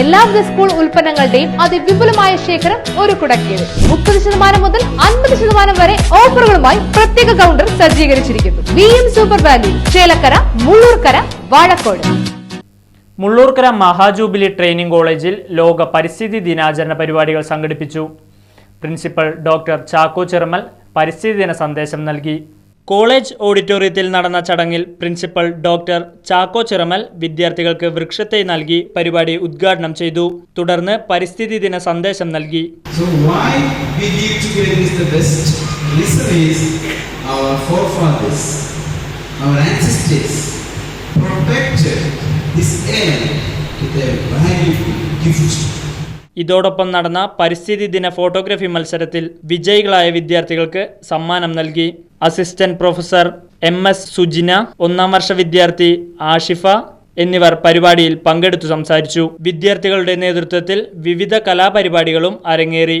എല്ലാവിധ സ്കൂൾ ഉൽപ്പന്നങ്ങളുടെയും അതിവിപുലമായ ശേഖരം ഒരു കുടക്കീഴിൽ. മുപ്പത് ശതമാനം മുതൽ അൻപത് ശതമാനം വരെ ഓഫറുകളുമായി പ്രത്യേക കൗണ്ടർ സജ്ജീകരിച്ചിരിക്കുന്നു. V M super value Chelakkara Mullurkara Vazhakkode. Mullurkara Maha Jubilee training കോളേജിൽ ലോക പരിസ്ഥിതി ദിനാചരണ പരിപാടികൾ സംഘടിപ്പിച്ചു. പ്രിൻസിപ്പൽ ഡോക്ടർ ചാക്കോ ചെറുമൽ പരിസ്ഥിതി ദിന സന്ദേശം നൽകി. കോളേജ് ഓഡിറ്റോറിയത്തിൽ നടന്ന ചടങ്ങിൽ പ്രിൻസിപ്പൽ ഡോക്ടർ ചാക്കോ ചിറമൽ വിദ്യാർത്ഥികൾക്ക് വൃക്ഷത്തെ നൽകി പരിപാടി ഉദ്ഘാടനം ചെയ്തു. തുടർന്ന് പരിസ്ഥിതി ദിന സന്ദേശം നൽകി. ഇതോടൊപ്പം നടന്ന പരിസ്ഥിതി ദിന ഫോട്ടോഗ്രാഫി മത്സരത്തിൽ വിജയികളായ വിദ്യാർത്ഥികൾക്ക് സമ്മാനം നൽകി. Assistant professor M S Sujina ഒന്നാം വർഷ വിദ്യാർത്ഥി ആഷിഫ എന്നിവർ പരിപാടിയിൽ പങ്കെടുത്തു സംസാരിച്ചു. വിദ്യാർത്ഥികളുടെ നേതൃത്വത്തിൽ വിവിധ കലാപരിപാടികളും അരങ്ങേറി.